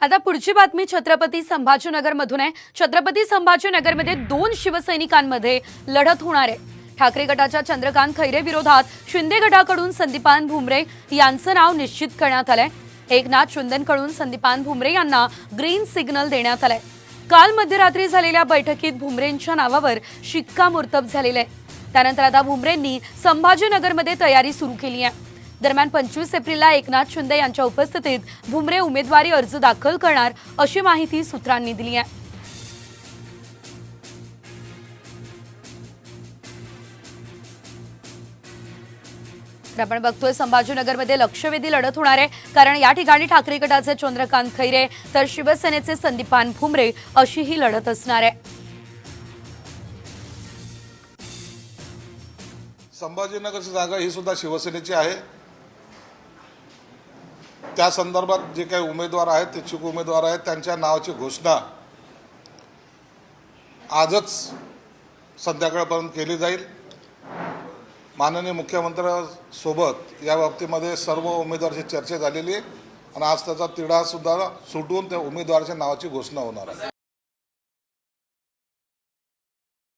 आता पुढची बातमी छत्रपती संभाजीनगरमधून आहे. छत्रपती संभाजीनगरमध्ये दोन शिवसैनिकांमध्ये लढत होणार आहे. ठाकरे गटाच्या चंद्रकांत खैरे विरोधात शिंदे गटाकडून संदीपान भुमरे यांचं नाव निश्चित करण्यात आलंय. एकनाथ शिंदेकडून संदीपान भुमरे यांना ग्रीन सिग्नल देण्यात आलाय. काल मध्यरात्री झालेल्या बैठकीत भुमरेंच्या नावावर शिक्कामोर्तब झालेलं आहे. त्यानंतर आता भुमरेंनी संभाजीनगरमध्ये तयारी सुरू केली आहे. दरम्यान पंचवीस एप्रिलला एकनाथ शिंदे यांच्या उपस्थितीत भुमरे उमेदवारी अर्ज दाखल करणार अशी माहिती सूत्रांनी दिली आहे. आपण बघतोय संभाजीनगरमध्ये लक्षवेधी लढत होणार आहे. कारण या ठिकाणी ठाकरे गटाचे चंद्रकांत खैरे तर शिवसेनेचे संदीपान भुमरे अशी ही लढत असणार आहे. संभाजीनगरची जागा ही सुद्धा शिवसेनेची आहे. त्या संदर्भात जे काही उमेदवार आहेत इच्छुक उमेदवार आहेत त्यांच्या नावाची घोषणा आजच संध्याकाळपर्यंत केली जाईल. माननीय मुख्यमंत्र्यांसोबत या बाबतीमध्ये सर्व उमेदवाराची चर्चा झालेली आहे आणि आज त्याचा तिढासुद्धा सुटून त्या उमेदवाराच्या नावाची घोषणा होणार आहे.